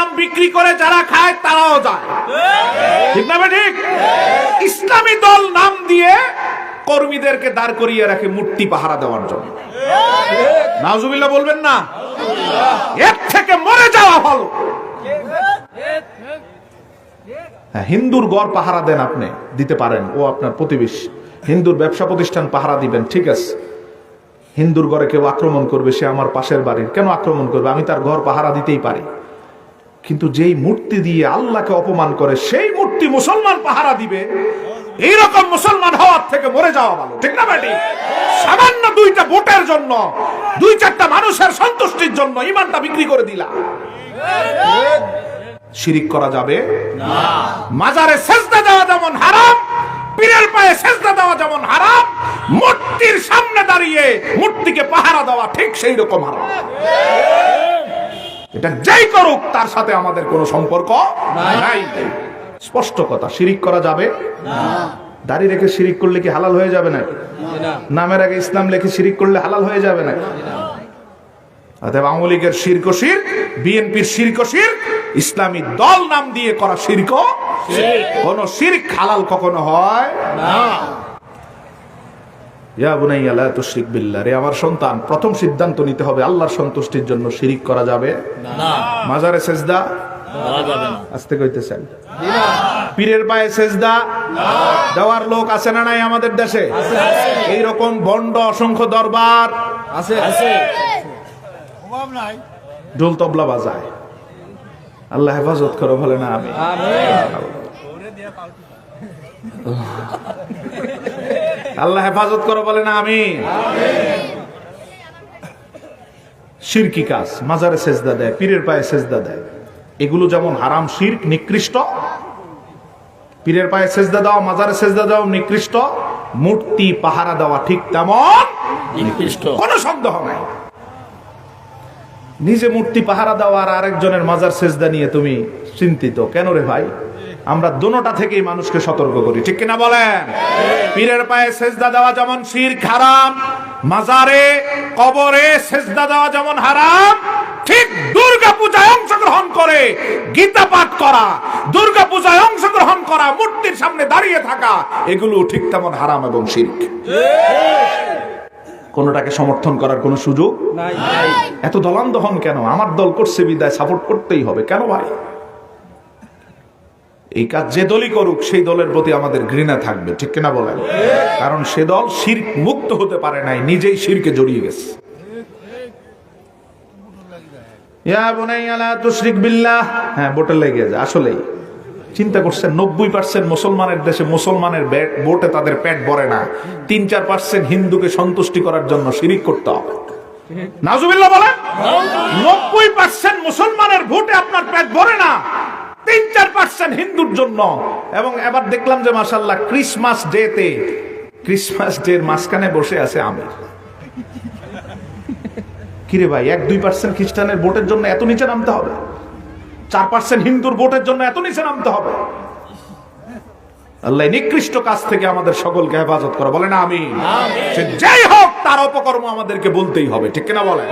ইসলাম বিক্রি করে যারা খায় তারাও যায়। ঠিক না ঠিক? ইসলামী দল নাম দিয়ে কর্মীদেরকে দাঁড় করিয়ে রাখে মূর্তি পাহারা দেওয়ার জন্য। নাজুবিল্লাহ বলবেন না? এর থেকে মরে যাওয়া ভালো। হ্যাঁ, হিন্দুর গড় পাহারা দেন আপনি দিতে পারেন। ও আপনার প্রতিবেশী। হিন্দুর ব্যবসা প্রতিষ্ঠান পাহারা দিবেন ঠিক আছে। হিন্দুর ঘরে কেউ আক্রমণ করবে সে আমার পাশের বাড়ির। কেন আক্রমণ করবে? আমি তার ঘর পাহারা দিতেই পারি। কিন্তু যেই মূর্তি দিয়ে আল্লাহকে অপমান করে সেই মূর্তি মুসলমান পাহারা দিবে। এইরকম মুসলমান হওয়ার থেকে মরে যাওয়া ভালো। ঠিক না বেটি? সামান্য দুইটা ভোটের জন্য দুই চারটা মানুষের সন্তুষ্টির জন্য ইমানটা বিক্রি করে দিলা। শিরিক করা যাবে? না। মাজারে সেজদা দেওয়া যেমন হারাম পীরের পায়ে সেজদা দেওয়া যেমন হারাম মূর্তির সামনে দাঁড়িয়ে মূর্তিকে পাহারা দেওয়া ঠিক সেই রকম হারাম। এটা যেই করুক তার সাথে আমাদের কোনো সম্পর্ক নাই। স্পষ্ট কথা শিরিক করা যাবে? দাড়ি রেখে শিরিক করলে কি হালাল হয়ে যাবে না? নামের আগে ইসলাম লেখে শিরিক করলে হালাল হয়ে যাবে না? অতএব আওয়ামী লীগের শির্ক শির বিএনপির শির্ক শির ইসলামী দল নাম দিয়ে করা শির্ক কোন শিরক হালাল কখনো হয় ইয়া বুনাইয়া লা তুশরিক বিল্লাহ। রে আমার সন্তান প্রথম সিদ্ধান্ত নিতে হবে আল্লাহর সন্তুষ্টির জন্য শিরিক করা যাবে? না। মাজারে সেজদা? আসতে কইতেছেন পীরের পায়ে সেজদা? দেওয়ার লোক আছে না নাই আমাদের দেশে? এই রকম বন্ড অসংখ্য দরবার। আছে আছে। ঢোল তবলা বাজায়। আল্লাহ হেফাজত করো বলে না আমি। আল্লাহ হেফাজত করো বলে না আমি শিরকি কাজ মাজারে সেজদা দেয় পীরের পায়ে সেজদা দেয়। এগুলো যেমন হারাম শির্ক নিকৃষ্ট। পীরের পায়ে সেজদা দেওয়া মাজারে সেজদা দেওয়া নিকৃষ্ট। মূর্তি পাহারা দেওয়া ঠিক তেমন নিকৃষ্ট। কোনো সন্দেহ নাই। নিজে মূর্তি পাহারা দেওয়া আর আরেকজনের মাজার সেজদা নিয়ে তুমি চিন্তিত। কেন রে ভাই? আমরা দোনোটা থেকেই মানুষকে সতর্ক করি ঠিক কিনা বলেন? পীরের পায়ে সেজদা দেওয়া যেমন শির হারাম মাজারে কবরে সেজদা দেওয়া যেমন হারাম ঠিক দুর্গা পূজায় অংশগ্রহণ করে গীতা পাঠ করা দুর্গা পূজায় অংশগ্রহণ করা মূর্তির সামনে দাঁড়িয়ে থাকা এগুলো ঠিক তেমন হারাম এবং শির্ক। কোনটাকে সমর্থন করার কোনো সুযোগ? এত দলান দহন কেন? আমার দল করছে বিদায় সাপোর্ট করতেই হবে। কেন ভাই? এই কাজ যে দলই করুক, সেই দলের প্রতি আমাদের ঘৃণা থাকবে। ঠিক কিনা বলেন? কারণ সে দল শির্ক মুক্ত হতে পারে নাই, নিজেই শিরকে জড়িয়ে গেছে। হ্যাঁ আসলেই। চিন্তা করছেন, নব্বই পার্সেন্ট মুসলমানের দেশে মুসলমানের তাদের ভরে না। তিন চার পার্সেন্ট হিন্দুকে সন্তুষ্টি করার জন্য শিরিক করতে হবে। নব্বই পার্সেন্ট মুসলমানের ভোটে আপনার পেট ভরে না। তিন চার পার্সেন্ট হিন্দুর জন্য। এবং এবার দেখলাম যে মাসাল্লাহ ক্রিসমাস ডেতে ক্রিসমাস ডের মাঝখানে বসে আছে আমির। কিরে ভাই এক দুই পার্সেন্ট খ্রিস্টানের ভোটের জন্য এত নিচে নামতে হবে? চার পার্সেন্ট হিন্দুর ভোটের জন্য এত নিচে নামতে হবে? আল্লাহ নিকৃষ্ট কাজ থেকে আমাদের সকলকে হেফাজত করে। বলে না আমি সে যাই হোক তার অপকর্ম আমাদেরকে বলতেই হবে ঠিক কিনা বলেন?